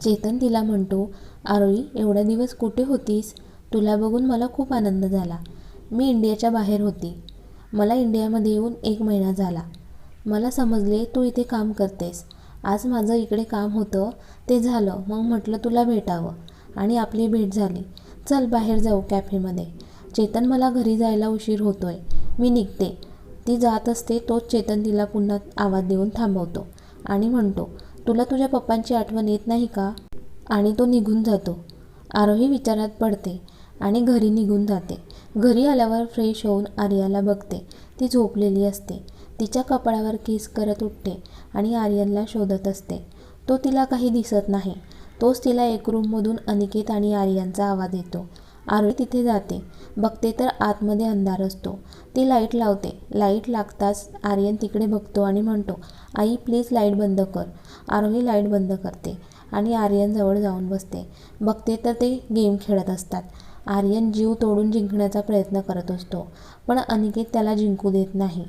चेतन तिला म्हणतो आरोळी एवढा दिवस कुठे होतीस? तुला बघून मला खूप आनंद झाला. मी इंडियाच्या बाहेर होती. मला इंडियामध्ये येऊन एक महिना झाला. मला समजले तू इथे काम करतेस. आज माझं इकडे काम होतं ते झालं. मग म्हटलं तुला भेटावं. आणि आपली भेट झाली. चल बाहेर जाऊ कॅफेमध्ये. चेतन मला घरी जायला उशीर होतोय. मी निघते. ती जात असते तोच चेतन तिला पुन्हा आवाज देऊन थांबवतो आणि म्हणतो तुला तुझ्या पप्पांची आठवण येत नाही का? आणि तो निघून जातो. आरोही विचारात पडते आणि घरी निघून जाते. घरी आल्यावर फ्रेश होऊन आर्याला बघते. ती झोपलेली असते. तिच्या कपाळावर किस करत उठते आणि आर्यनला शोधत असते. तो तिला काही दिसत नाही. तोच तिला एक रूममधून अनिकेत आणि आर्यांचा आवाज येतो. आरोही तिथे जाते. बघते तर आतमध्ये अंधार असतो. ती लाइट लावते. लाइट लागताच आर्यन तिकडे बघतो आणि म्हणतो आई प्लीज लाइट बंद कर. आरोही लाइट बंद करते आणि आर्यनजवळ जाऊन बसते. बघते तर ते गेम खेळत असतात. आर्यन जीव तोडून जिंकण्याचा प्रयत्न करत असतो पण अनिकेत त्याला जिंकू देत नाही.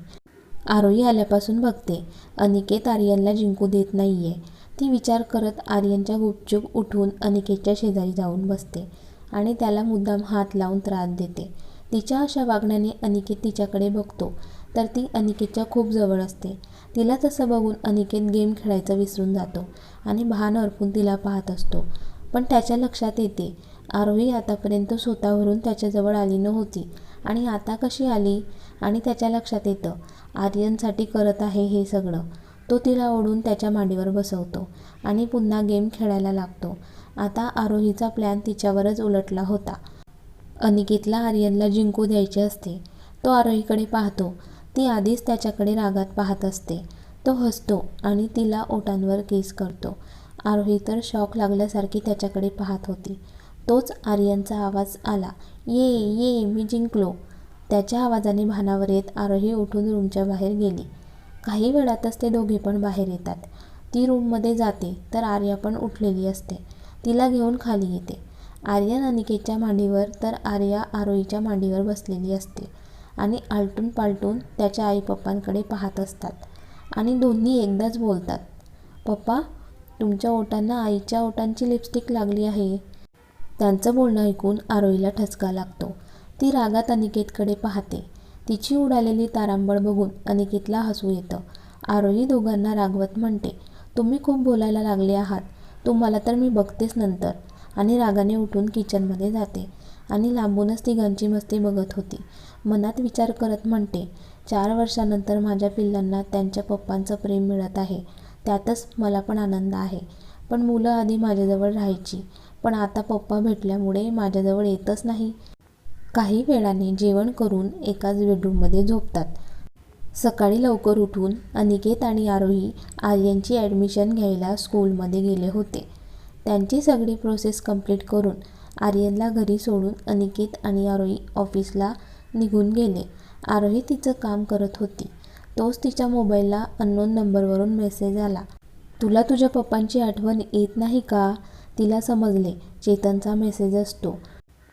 आरोही आल्यापासून बघते अनिकेत आर्यनला जिंकू देत नाहीये. ती विचार करत आर्यनच्या गुपचूप उठून अनिकेतच्या शेजारी जाऊन बसते. आणि त्याला मुद्दाम हात लावून त्रास देते. तिच्या अशा वागण्याने अनिकेत तिच्याकडे बघतो. तर ती अनिकेतच्या खूप जवळ असते. तिला तसं बघून अनिकेत गेम खेळायचं विसरून जातो आणि भान अर्पून तिला पाहत असतो. पण त्याच्या लक्षात येते आरोही आतापर्यंत स्वतःवरून त्याच्याजवळ आली नव्हती आणि आता कशी आली? आणि त्याच्या लक्षात येतं आर्यनसाठी करत आहे हे सगळं. तो तिला ओढून त्याच्या मांडीवर बसवतो आणि पुन्हा गेम खेळायला लागतो. आता आरोहीचा प्लॅन तिच्यावरच उलटला होता. अनिकेतला आर्यनला जिंकू द्यायचे असते. तो आरोहीकडे पाहतो. ती आधीच त्याच्याकडे रागात पाहत असते. तो हसतो आणि तिला ओटांवर केस करतो. आरोही तर शॉक लागल्यासारखी त्याच्याकडे पाहत होती. तोच आर्यनचा आवाज आला. ये ये मी जिंकलो. त्याच्या आवाजाने भानावर येत आरोही उठून रूमच्या बाहेर गेली. काही वेळातच ते दोघे पण बाहेर येतात. ती रूममध्ये जाते तर आर्या पण उठलेली असते. तिला घेऊन खाली येते. आर्यन अनिकेतच्या मांडीवर तर आर्या आरोईच्या मांडीवर बसलेली असते आणि आलटून पालटून त्याच्या आई पप्पांकडे पाहत असतात आणि दोन्ही एकदाच बोलतात. पप्पा तुमच्या ओटांना आईच्या ओटांची लिपस्टिक लागली आहे. त्यांचं बोलणं ऐकून आरोहीला ठसका लागतो. ती रागात अनिकेतकडे पाहते. तिची उडालेली तारांबळ बघून अनिकेतला हसू येतं. आरोही दोघांना रागवत म्हणते तुम्ही खूप बोलायला लागले आहात. तुम्हाला तर मी बघतेच नंतर. आणि रागाने उठून किचनमध्ये जाते. आणि लांबूनच तिघांची मस्ती बघत होती. मनात विचार करत म्हणते चार वर्षानंतर माझ्या पिल्लांना त्यांच्या पप्पांचं प्रेम मिळत आहे. त्यातच मला पण आनंद आहे. पण मुलं आधी माझ्याजवळ राहायची. पण आता पप्पा भेटल्यामुळे माझ्याजवळ येतच नाही. काही वेळाने जेवण करून एकाच बेडरूममध्ये झोपतात. सकाळी लवकर उठून अनिकेत आणि आरोही आर्यनची ॲडमिशन घ्यायला स्कूलमध्ये गेले होते. त्यांची सगळी प्रोसेस कंप्लीट करून आर्यनला घरी सोडून अनिकेत आणि आरोही ऑफिसला निघून गेले. आरोही तिचं काम करत होती. तोच तिच्या मोबाईलला अननोन नंबरवरून मेसेज आला. तुला तुझ्या पप्पांची आठवण येत नाही का? तिला समजले. चेतनचा मेसेज असतो.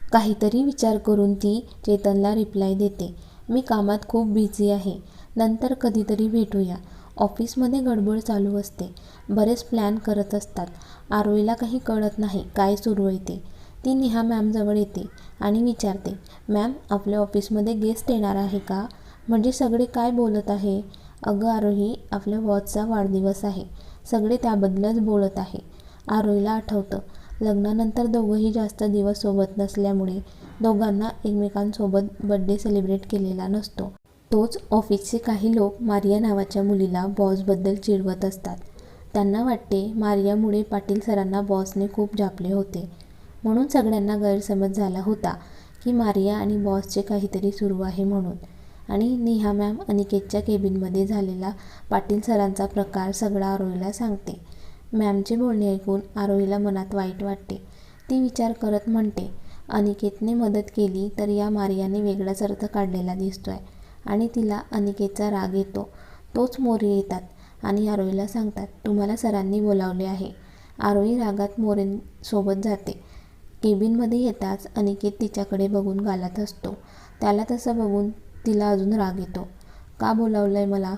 काहीतरी विचार करून ती चेतनला रिप्लाय देते. मी कामात खूप बिझी आहे. नंतर कधीतरी भेटूया. ऑफिसमध्ये गडबड चालू असते. बरेच प्लॅन करत असतात. आरोहीला काही कळत नाही काय सुरू आहे ते. ती नेहा मॅमजवळ येते आणि विचारते मॅम आपल्या ऑफिसमध्ये गेस्ट येणार आहे का? म्हणजे सगळे काय बोलत आहे? अगं आरोही आपल्या वॉचचा वाढदिवस आहे. सगळे त्याबद्दलच बोलत आहे. आरोहीला आठवतं. लग्नानंतर दोघंही जास्त दिवस सोबत नसल्यामुळे दोघांना एकमेकांसोबत बड्डे सेलिब्रेट केलेला नसतो. तोच ऑफिसचे काही लोक मारिया नावाच्या मुलीला बॉसबद्दल चिडवत असतात. त्यांना वाटते मारियामुळे पाटील सरांना बॉसने खूप जापले होते. म्हणून सगळ्यांना गैरसमज झाला होता की मारिया आणि बॉसचे काहीतरी सुरू आहे म्हणून. आणि नेहा मॅम अनिकेतच्या केबिनमध्ये झालेला पाटील सरांचा प्रकार सगळा आरोहीला सांगते. मॅमचे बोलणे ऐकून आरोहीला मनात वाईट वाटते. ती विचार करत म्हणते अनिकेतने मदत केली तर या मारियाने वेगळाच अर्थ काढलेला दिसतोय. आणि तिला अनिकेतचा राग येतो. तोच मोरे येतात आणि आरोहीला सांगतात तुम्हाला सरांनी बोलावले आहे. आरोही रागात मोरेंसोबत जाते. केबिनमध्ये येताच अनिकेत तिच्याकडे बघून गालात असतो त्याला तसं बघून तिला अजून राग येतो. का बोलावलंय मला?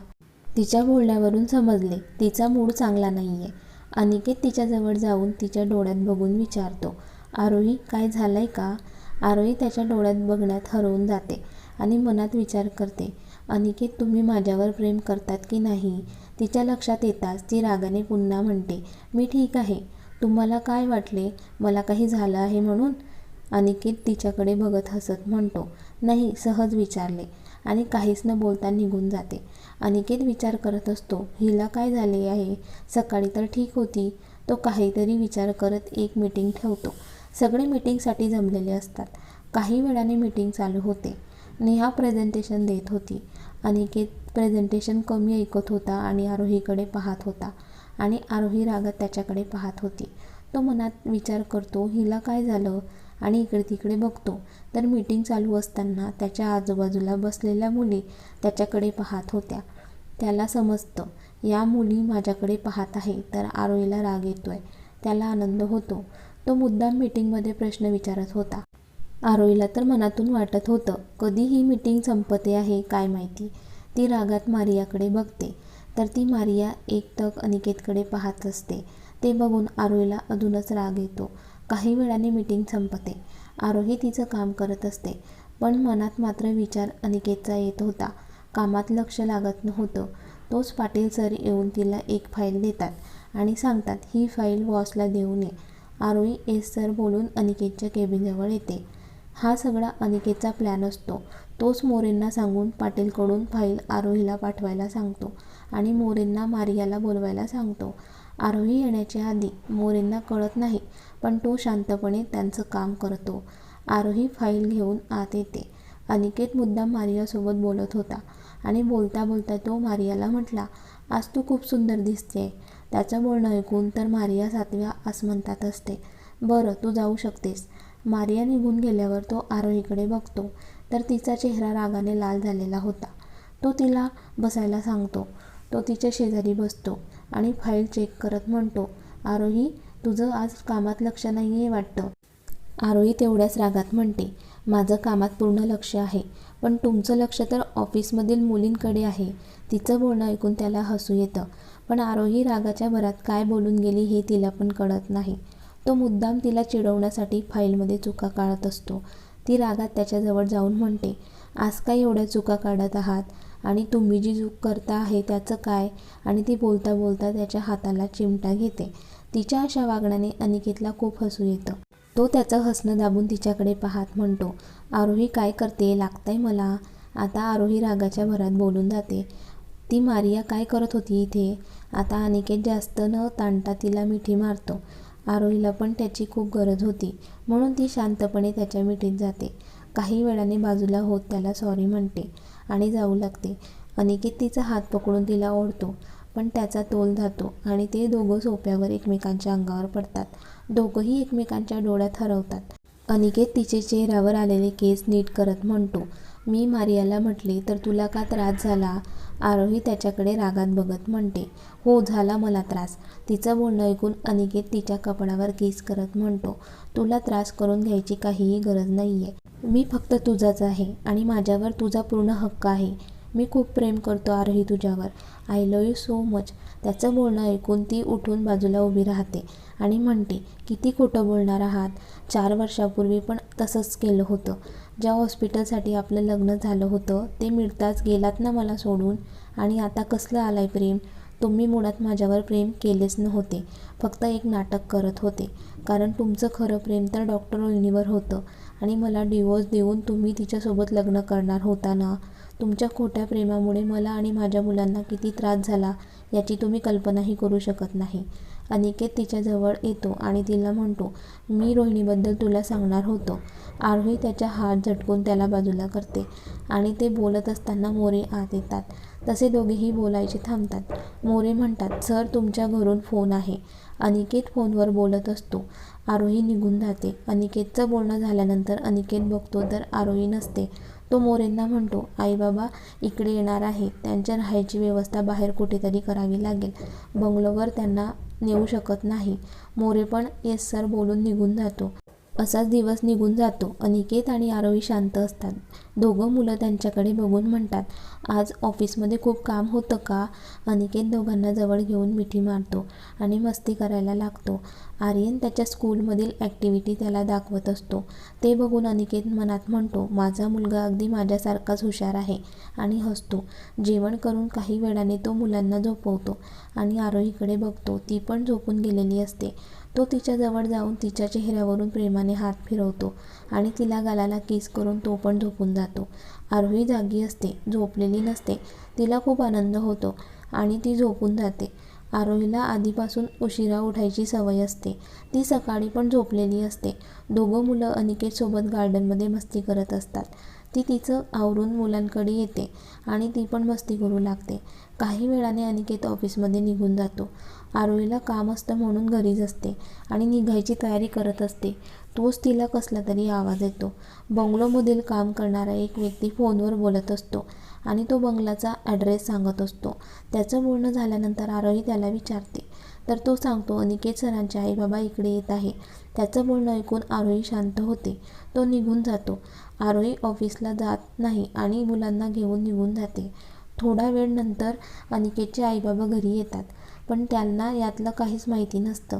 तिच्या बोलण्यावरून समजले तिचा मूड चांगला नाही आहे अनिकेत तिच्याजवळ जाऊन तिच्या डोळ्यात बघून विचारतो आरोही काय झालंय का? आरोही त्याच्या डोळ्यात बघण्यात हरवून जाते. आणि मनात विचार करते अनिकेत तुम्ही माझ्यावर प्रेम करतात की नाही तिच्या लक्षात येताच ती रागाने पुन्हा म्हणते मी ठीक आहे. तुम्हाला काय वाटले? मला काही झालं आहे म्हणून? अनिकेत तिच्याकडे बघत हसत म्हणतो नाही सहज विचारले. आणि काहीच न बोलता निघून जाते. अनिकेत विचार करत असतो हिला काय झाले आहे? सकाळी तर ठीक होती तो काहीतरी विचार करत एक मीटिंग ठेवतो. सगळे मीटिंगसाठी जमलेले असतात. काही वेळाने मीटिंग चालू होते. नेहा प्रेझेंटेशन देत होती. अनिकेत प्रेझेंटेशन कमी ऐकत होता आणि आरोहीकडे पाहत होता. आणि आरोही रागात त्याच्याकडे पाहत होती. तो मनात विचार करतो हिला काय झालं आणि इकडे तिकडे बघतो. तर मीटिंग चालू असताना त्याच्या आजूबाजूला बसलेल्या मुली त्याच्याकडे पाहत होत्या. त्याला समजतं या मुली माझ्याकडे पाहत आहे तर आरोहीला राग येतोय. त्याला आनंद होतो. तो मुद्दाम मीटिंगमध्ये प्रश्न विचारत होता. आरोहीला तर मनातून वाटत होतं कधी ही मीटिंग संपते आहे काय माहिती ती रागात मारियाकडे बघते. तर ती मारिया एकटक अनिकेतकडे पाहत असते. ते बघून आरोहीला अजूनच राग येतो. काही वेळाने मीटिंग संपते. आरोही तिचं काम करत असते. पण मनात मात्र विचार अनिकेतचा येत होता. कामात लक्ष लागत नव्हतं. तोच पाटील सर येऊन तिला एक फाईल देतात आणि सांगतात ही फाईल बॉसला देऊ नये आरोही एस सर बोलून अनिकेतच्या केबिनजवळ येते. हा सगळा अनिकेतचा प्लॅन असतो. तोच मोरेंना सांगून पाटीलकडून फाईल आरोहीला पाठवायला सांगतो आणि मोरेंना मारियाला बोलवायला सांगतो. आरोही येण्याच्या आधी मोरेंना कळत नाही पण तो शांतपणे त्यांचं काम करतो. आरोही फाईल घेऊन आत येते. अनिकेत मुद्दाम मारियासोबत बोलत होता आणि बोलता बोलता तो मारियाला म्हटला आज तू खूप सुंदर दिसते त्याचं बोलणं ऐकून तर मारिया सातव्या आसमंतात असते. बरं तू जाऊ शकतेस. मारिया निघून गेल्यावर तो आरोहीकडे बघतो. तर तिचा चेहरा रागाने लाल झालेला होता. तो तिला बसायला सांगतो. तो तिच्या शेजारी बसतो आणि फाईल चेक करत म्हणतो आरोही तुझं आज कामात लक्ष नाही आहे वाटतं. आरोही तेवढ्याच रागात म्हणते माझं कामात पूर्ण लक्ष आहे पण तुमचं लक्ष तर ऑफिसमधील मुलींकडे आहे. तिचं बोलणं ऐकून त्याला हसू येतं. पण आरोही रागाच्या भरात काय बोलून गेली हे तिला पण कळत नाही. तो मुद्दाम तिला चिडवण्यासाठी फाईलमध्ये चुका काढत असतो. ती रागात त्याच्याजवळ जाऊन म्हणते आज काय एवढ्या चुका काढत आहात? आणि तुम्ही जी चूक करता आहे त्याचं काय? आणि ती बोलता बोलता त्याच्या हाताला चिमटा घेते. तिच्या अशा वागण्याने अनिकेतला खूप हसू येतं. तो त्याचं हसणं दाबून तिच्याकडे पाहत म्हणतो आरोही काय करते? लागतंय मला? आता आरोही रागाच्या भरात बोलून जाते. ती मारिया काय करत होती इथे? आता अनिकेत जास्त न ताणता तिला मिठी मारतो. आरोहीला पण त्याची खूप गरज होती. म्हणून ती शांतपणे त्याच्या मिठीत जाते. काही वेळाने बाजूला होत त्याला सॉरी म्हणते आणि जाऊ लागते. अनिकेत तिचा हात पकडून तिला ओढतो पण त्याचा तोल जातो आणि ते दोघं सोप्यावर एकमेकांच्या अंगावर पडतात. दोघंही एकमेकांच्या डोळ्यात हरवतात. अनिकेत तिचे चेहऱ्यावर आलेले केस नीट करत म्हणतो मी मारियाला म्हटले तर तुला का त्रास झाला? आरोही त्याच्याकडे रागात बघत म्हणते हो झाला मला त्रास. तिचं बोलणं ऐकून अनिकेत तिच्या कपडावर केस करत म्हणतो तुला त्रास करून घ्यायची काहीही गरज नाही आहे मी फक्त तुझाच आहे आणि माझ्यावर तुझा पूर्ण हक्क आहे. मी खूप प्रेम करतो आरही तुझ्यावर. I love you so much त्याचं बोलणं ऐकून ती उठून बाजूला उभी राहते आणि म्हणते किती खोटं बोलणार आहात. चार वर्षापूर्वी पण तसंच केलं होतं. ज्या हॉस्पिटलसाठी आपलं लग्न झालं होतं ते मिळताच गेलात ना मला सोडून? आणि आता कसलं आलाय प्रेम? तुम्ही मुळात माझ्यावर प्रेम केलेच नव्हते. फक्त एक नाटक करत होते. कारण तुमचं खरं प्रेम तर डॉक्टर ओलनीवर होतं. आणि मला डिवोर्स देऊन तुम्ही तिच्यासोबत लग्न करणार होता ना? तुमच्या खोट्या प्रेमामुळे मला आणि माझ्या मुलांना किती त्रास झाला याची तुम्ही कल्पनाही करू शकत नाही. अनिकेत तिच्याजवळ येतो आणि तिला म्हणतो मी रोहिणीबद्दल तुला सांगणार होतो. आरोही त्याच्या हात झटकून त्याला बाजूला करते आणि ते बोलत असताना मोरे आत येतात. तसे दोघेही बोलायचे थांबतात. मोरे म्हणतात सर तुमच्या घरून फोन आहे. अनिकेत फोनवर बोलत असतो. आरोही निघून जाते. अनिकेतचं बोलणं झाल्यानंतर अनिकेत बघतो तर आरोही नसते. तो मोरेंना म्हणतो आई बाबा इकडे येणार आहे. त्यांच्या राहायची व्यवस्था बाहेर कुठेतरी करावी लागेल. बंगलोवर त्यांना नेऊ शकत नाही. मोरे पण येस सर बोलून निघून जातो. असाच दिवस निघून जातो. अनिकेत आणि आरोही शांत असतात. दोघं मुलं त्यांच्याकडे बघून म्हणतात आज ऑफिसमध्ये खूप काम होतं का? अनिकेत दोघांना जवळ घेऊन मिठी मारतो आणि मस्ती करायला लागतो. आर्यन त्याच्या स्कूलमधील ॲक्टिव्हिटी त्याला दाखवत असतो. ते बघून अनिकेत मनात म्हणतो माझा मुलगा अगदी माझ्यासारखाच हुशार आहे आणि हसतो. जेवण करून काही वेळाने तो मुलांना झोपवतो आणि आरोहीकडे बघतो. ती पण झोपून गेलेली असते. तो तिच्याजवळ जाऊन तिच्या चेहऱ्यावरून प्रेमाने हात फिरवतो आणि तिला गालाला किस करून तो पण झोपून जातो. आरोही जागी असते झोपलेली नसते. तिला खूप आनंद होतो आणि ती झोपून जाते. आरोहीला आधीपासून उशिरा उठायची सवय असते. ती सकाळी पण झोपलेली असते. दोघं मुलं अनिकेतसोबत गार्डनमध्ये मस्ती करत असतात. ती तिचं आवरून मुलांकडे येते आणि ती पण मस्ती करू लागते. काही वेळाने अनिकेत ऑफिसमध्ये निघून जातो. आरोहीला काम असतं म्हणून घरीच असते आणि निघायची तयारी करत असते. तोच तिला कसला तरी आवाज येतो. बंगलोमधील काम करणारा एक व्यक्ती फोनवर बोलत असतो आणि तो बंगलाचा ॲड्रेस सांगत असतो. त्याचं बोलणं झाल्यानंतर आरोही त्याला विचारते तर तो सांगतो अनिकेत सरांचे आई बाबा इकडे येत आहे. त्याचं बोलणं ऐकून आरोही शांत होते. तो निघून जातो. आरोही ऑफिसला जात नाही आणि मुलांना घेऊन निघून जाते. थोडा वेळ नंतर अनिकेतचे आईबाबा घरी येतात पण त्यांना यातलं काहीच माहिती नसतं.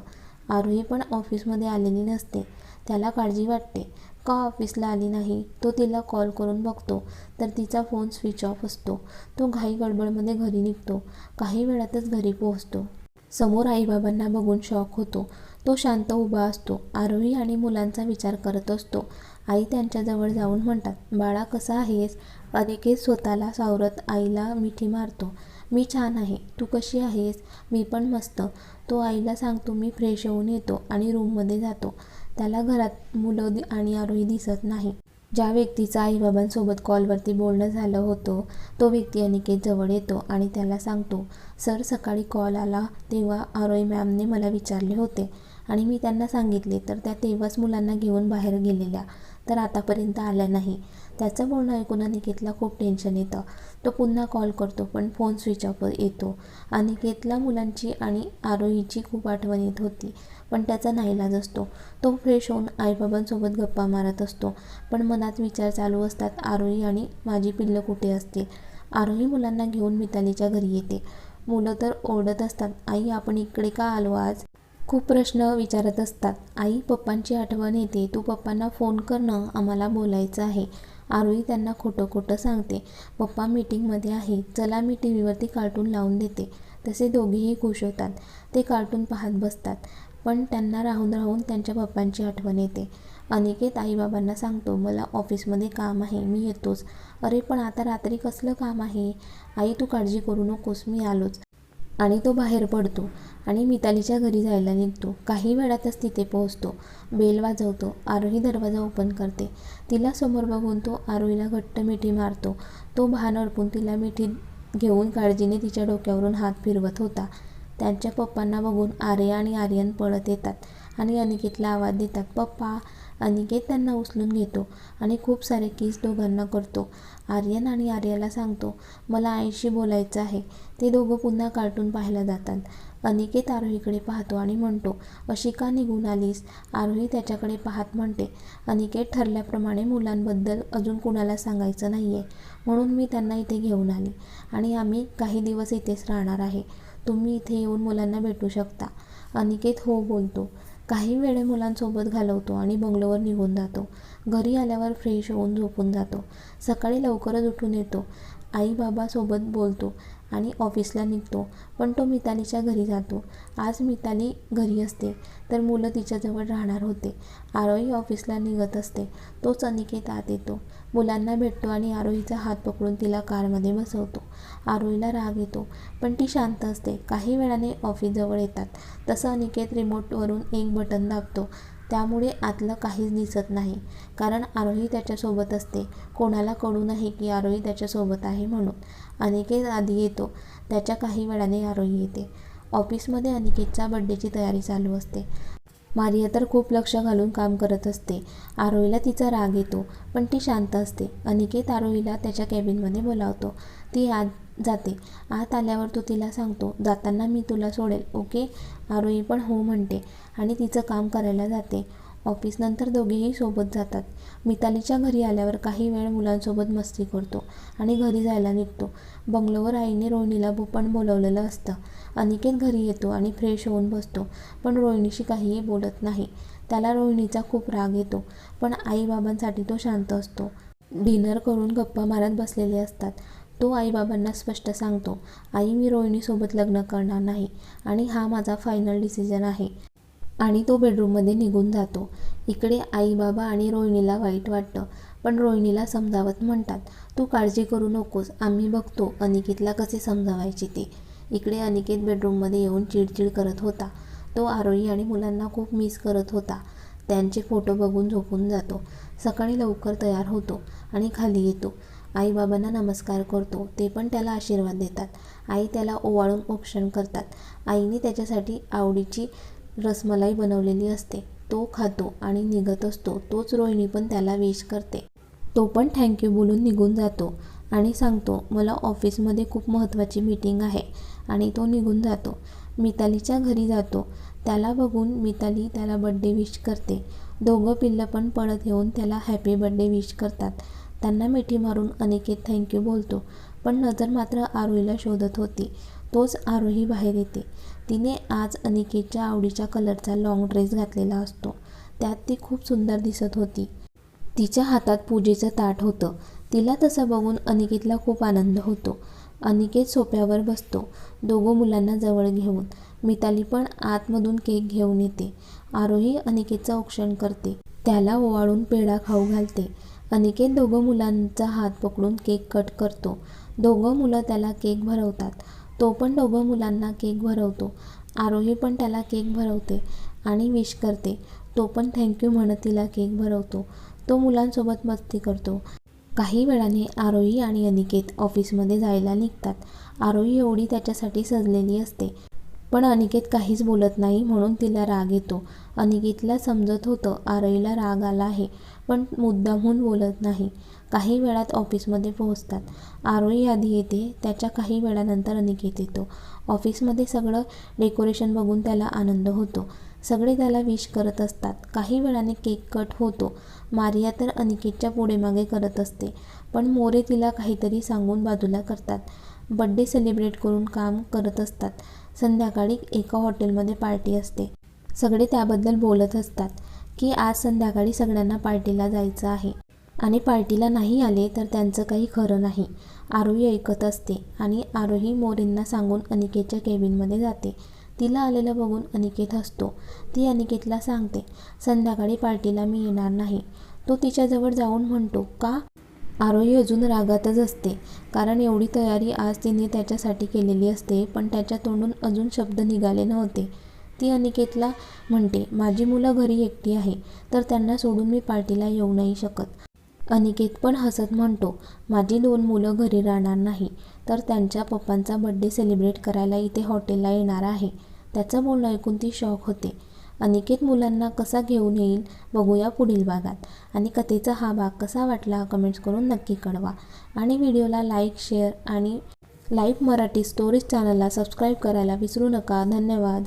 आरोही पण ऑफिसमध्ये आलेली नसते. त्याला काळजी वाटते. का ऑफिसला आली नाही? तो तिला कॉल करून बघतो. तर तिचा फोन स्विच ऑफ असतो. तो घाई गडबडमध्ये घरी निघतो. काही वेळातच घरी पोहोचतो. समोर आईबाबांना बघून शॉक होतो. तो शांत उभा असतो आरोही आणि मुलांचा विचार करत असतो. आई त्यांच्याजवळ जाऊन म्हणतात बाळा कसा आहेस? अनिकेत स्वतःला सावरत आईला मिठी मारतो. मी छान आहे. तू कशी आहेस? मी पण मस्त. तो आईला सांगतो मी फ्रेश होऊन येतो आणि रूममध्ये जातो. त्याला घरात मुलं दि- आणि आरोही दिसत नाही. ज्या व्यक्तीचं आईबाबांसोबत कॉलवरती बोलणं झालं होतं तो व्यक्ती अनिकेत जवळ येतो आणि त्याला सांगतो सर सकाळी कॉल आला तेव्हा आरोई मॅमने मला विचारले होते आणि मी त्यांना सांगितले तर त्या तेव्हाच मुलांना घेऊन बाहेर गेलेल्या तर आतापर्यंत आल्या नाही. त्याचं बोलणं ऐकून अनिकेतला खूप टेन्शन येतं. तो पुन्हा कॉल करतो पण फोन स्विच ऑफवर येतो. अनिकेतला मुलांची आणि आरोहीची खूप आठवण येत होती पण त्याचा नाईलाज असतो. तो फ्रेश होऊन आईबाबांसोबत गप्पा मारत असतो पण मनात विचार चालू असतात आरोही आणि माझी पिल्लं कुठे असतील? आरोही मुलांना घेऊन मितालीच्या घरी येते. मुलं तर ओरडत असतात आई आपण इकडे का आलो आज? खूप प्रश्न विचारत असतात. आई पप्पांची आठवण येते. तू पप्पांना फोन करणं आम्हाला बोलायचं आहे. आरोही त्यांना खोटं खोटं सांगते. पप्पा मीटिंगमध्ये आहे. चला मी टी व्हीवरती कार्टून लावून देते. तसे दोघेही खुश होतात. ते कार्टून पाहत बसतात. पण त्यांना राहून राहून त्यांच्या पप्पांची आठवण येते. अनिकेत आईबाबांना सांगतो मला ऑफिसमध्ये काम आहे. मी येतोच. अरे पण आता रात्री कसलं काम आहे? आई तू काळजी करू नकोस. मी आलोच. आणि तो बाहेर पडतो. आणि मितालीच्या घरी जायला निघतो. काही वेळातच तिथे पोहोचतो. बेल वाजवतो. आरोही दरवाजा ओपन करते. तिला समोर बघून तो आरोहीला घट्ट मिठी मारतो. तो भान अडपून तिला मिठी घेऊन काळजीने तिच्या डोक्यावरून हात फिरवत होता. त्यांच्या पप्पांना बघून आर्या आणि आर्यन पळत येतात. आणि अनिकेतला आवाज देतात पप्पा अनिकेत त्यांना उचलून घेतो आणि खूप सारे किस दोघांना करतो. आर्यन आणि आर्याला सांगतो मला आईशी बोलायचं आहे. ते दोघं पुन्हा कार्टून पाहायला जातात. अनिकेत आरोहीकडे पाहतो आणि म्हणतो अशी का निघून आलीस? आरोही त्याच्याकडे पाहत म्हणते अनिकेत ठरल्याप्रमाणे मुलांबद्दल अजून कुणाला सांगायचं नाही आहे म्हणून मी त्यांना इथे घेऊन आली आणि आम्ही काही दिवस इथेच राहणार आहे. तुम्ही इथे येऊन मुलांना भेटू शकता. अनिकेत हो बोलतो काही वेळे मुलांसोबत घालवतो आणि बंगलोवर निघून जातो. घरी आल्यावर फ्रेश होऊन झोपून जातो. सकाळी लवकरच उठून येतो. आई बाबासोबत बोलतो आणि ऑफिसला निघतो. पण तो मितालीच्या घरी जातो. आज मिताली घरी असते तर मुलं तिच्याजवळ राहणार होते. आरोही ऑफिसला निघत असते. तोच अनिकेत आत येतो. मुलांना भेटतो आणि आरोहीचा हात पकडून तिला कारमध्ये बसवतो. आरोहीला राग येतो पण ती शांत असते. काही वेळाने ऑफिसजवळ येतात. तसं अनिकेत रिमोटवरून एक बटन दाबतो. त्यामुळे आतलं काहीच दिसत नाही. कारण आरोही त्याच्यासोबत असते. कोणाला कळू नाही की आरोही त्याच्यासोबत आहे म्हणून. अनिकेत आधी येतो. त्याच्या काही वेळाने आरोही येते. ऑफिसमध्ये अनिकेतच्या बड्डेची तयारी चालू असते. मारिया तर खूप लक्ष घालून काम करत असते. आरोहीला तिचा राग येतो पण ती शांत असते. अनिकेत आरोहीला त्याच्या कॅबिनमध्ये बोलावतो. ती आत जाते. आत आल्यावर तो तिला सांगतो जाताना मी तुला सोडेल ओके? आरोही पण हो म्हणते आणि तिचं काम करायला जाते. ऑफिसनंतर दोघेही सोबत जातात. मितालीच्या घरी आल्यावर काही वेळ मुलांसोबत मस्ती करतो आणि घरी जायला निघतो. बंगलोवर आईने रोहिणीला भूपण बोलवलेलं असतं. अनिकेत घरी येतो आणि फ्रेश होऊन बसतो पण रोहिणीशी काहीही बोलत नाही. त्याला रोहिणीचा खूप राग येतो पण आईबाबांसाठी तो शांत असतो. डिनर करून गप्पा मारत बसलेले असतात. तो आईबाबांना स्पष्ट सांगतो आई मी रोहिणीसोबत लग्न करणार नाही आणि हा माझा फायनल डिसिजन आहे. आणि तो बेडरूममध्ये निघून जातो. इकडे आईबाबा आणि रोहिणीला वाईट वाटतं पण रोहिणीला समजावत म्हणतात तू काळजी करू नकोस आम्ही बघतो अनिकेतला कसे समजावायचे ते. इकडे अनिकेत बेडरूममध्ये येऊन चिडचिड करत होता. तो आरोही आणि मुलांना खूप मिस करत होता. त्यांचे फोटो बघून झोपून जातो. सकाळी लवकर तयार होतो आणि खाली येतो. आईबाबांना नमस्कार करतो. ते पण त्याला आशीर्वाद देतात. आई त्याला ओवाळून औक्षण करतात. आईने त्याच्यासाठी आवडीची रसमलाई बनवलेली असते. तो खातो आणि निघत असतो. तोच रोहिणी पण त्याला विश करते. तो पण थँक्यू बोलून निघून जातो आणि सांगतो मला ऑफिसमध्ये खूप महत्त्वाची मीटिंग आहे. आणि तो निघून जातो. मितालीच्या घरी जातो. त्याला बघून मिताली त्याला बड्डे विश करते. दोघं पिल्लं पण पळत येऊन त्याला हॅपी बड्डे विश करतात. त्यांना मिठी मारून अनिकेत थँक्यू बोलतो पण नजर मात्र आरोहीला शोधत होती. तोच आरोही बाहेर येते. तिने आज अनिकेतच्या आवडीच्या कलरचा लाँग ड्रेस घातलेला असतो. त्यात ती खूप सुंदर दिसत होती. तिच्या हातात पूजेचं ताट होतं. तिला तसं बघून अनिकेतला खूप आनंद होतो. अनिकेत सोप्यावर बसतो दोघं मुलांना जवळ घेऊन. मिताली पण आतमधून केक घेऊन येते. आरोही अनिकेतचं औक्षण करते. त्याला ओवाळून पेढा खाऊ घालते. अनिकेत दोघं मुलांचा हात पकडून केक कट करतो. दोघं मुलं त्याला केक भरवतात. तो पण दोघं मुलांना केक भरवतो. आरोही पण त्याला केक भरवते आणि विश करते. तो पण थँक्यू म्हणत तिला केक भरवतो. तो मुलांसोबत मस्ती करतो. काही वेळाने आरोही आणि अनिकेत ऑफिसमध्ये जायला निघतात. आरोही एवढी त्याच्यासाठी सजलेली असते. पण अनिकेत काहीच बोलत नाही म्हणून तिला राग येतो. अनिकेतला समजत होतं आरोहीला राग आला आहे. पण मुद्दामहून बोलत नाही. काही वेळात ऑफिसमध्ये पोहोचतात. आरोही आधी येते त्याच्या काही वेळानंतर अनिकेत येतो. ऑफिसमध्ये सगळं डेकोरेशन बघून त्याला आनंद होतो. सगळे त्याला विश करत असतात. काही वेळाने केक कट होतो. मारिया तर अनिकेतच्या पुढे मागे करत असते पण मोरे तिला काहीतरी सांगून बाजूला करतात. बड्डे सेलिब्रेट करून काम करत असतात. संध्याकाळी एका हॉटेलमध्ये पार्टी असते. सगळे त्याबद्दल बोलत असतात. की आज संध्याकाळी सगळ्यांना पार्टीला जायचं आहे. आणि पार्टीला नाही आले तर त्यांचं काही खरं नाही. आरोही ऐकत असते आणि आरोही मोरेंना सांगून अनिकेतच्या केबिनमध्ये जाते. तिला आलेलं बघून अनिकेत हसतो. ती अनिकेतला सांगते संध्याकाळी पार्टीला मी येणार नाही. तो तिच्याजवळ जाऊन म्हणतो का? आरोही अजून रागातच असते. कारण एवढी तयारी आज तिने त्याच्यासाठी केलेली असते पण त्याच्या तोंडून अजून शब्द निघाले नव्हते. ती अनिकेतला म्हणते माझी मुलं घरी एकटी आहे तर त्यांना सोडून मी पार्टीला येऊ नाही शकत. अनिकेत पण हसत म्हणतो माझी दोन मुलं घरी राहणार नाही तर त्यांच्या पप्पांचा बड्डे सेलिब्रेट करायला इथे हॉटेलला येणार आहे. त्याचं बोलणं ऐकून ती शॉक होते. अनिकेत मुलांना कसा घेऊन येईल बघूया पुढील भागात. आणि कथेचा हा भाग कसा वाटला कमेंट्स करून नक्की कळवा. आणि व्हिडिओला लाईक शेअर आणि लाईव्ह मराठी स्टोरीज चॅनलला सबस्क्राईब करायला विसरू नका. धन्यवाद.